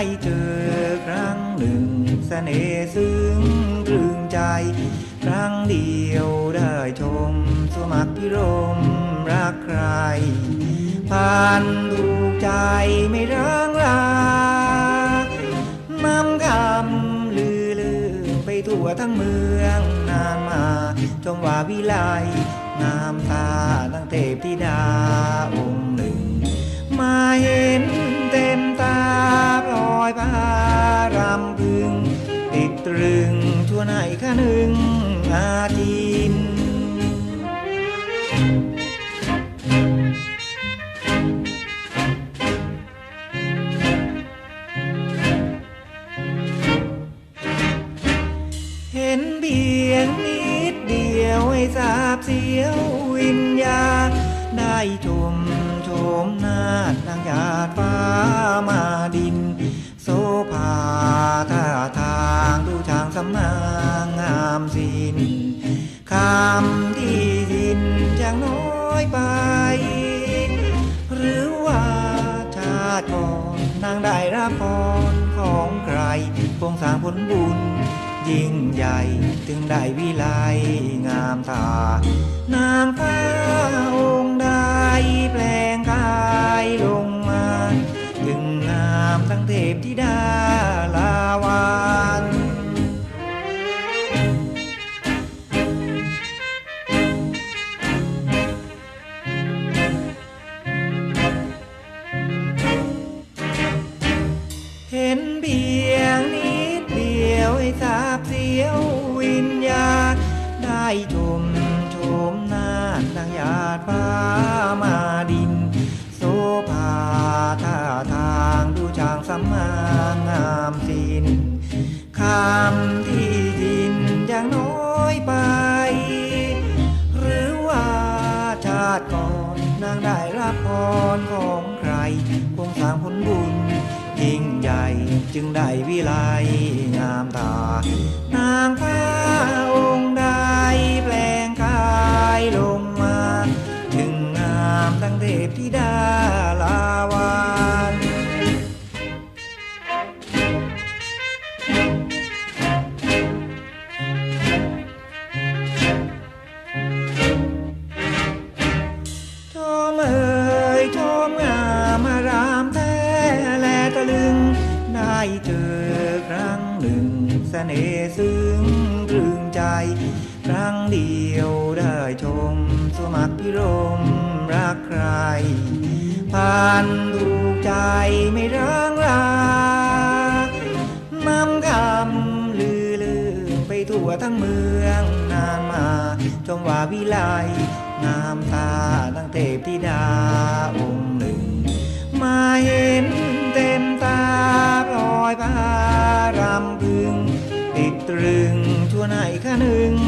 ได้เจอครั้งหนึ่งเสน่ห์ซึ้งตรึงใจ ครั้งเดียวได้ชม สมัครพิรมรักใครผ่านถูกใจไม่ร้างรานำคำลือลือไปทั่วทั้งเมืองนางมาชมว่าวิไลงามตาตั้งเทพธิดาองค์หนึ่ง ตัวไหนคะหนึ่งอาทินเห็นเบียงนิดเดียวให้ทราบเสียววิญญา ได้ชมชมหน้านางยา สำนางามสินคำที่ดินยังน้อยไป หรือว่าชาติก่อนนางได้รับพรของใครคงสร้างผลบุญ ยิ่งใหญ่จึงได้วิไลงามตานางฟ้าอง ยววิญญาณ ได้ชมชมหน้านางหยาดฟ้ามาดิน โซภาท่าทางดูช่างสำมางามสินคำที่ดินยังน้อยไป หรือว่าชาติก่อนนางได้รับพรของใครคงสร้างผลบุญ ใหญ่จึงได้วิไลงามตานางฟ้า ได้เจอครั้งหนึ่งสเสน่ห์ซึ้งตรึงใจ ครั้งเดียวได้ชม สมัครพิรมรักใครผ่านถูกใจไม่ร้างลานำคำลือลือไปทั่วทั้งเมืองนานมาชมว่าวิไลงามตาตั้งเทพธิดาองค์หนึ่ง มาเห็น ไหนข้าหนึ่ง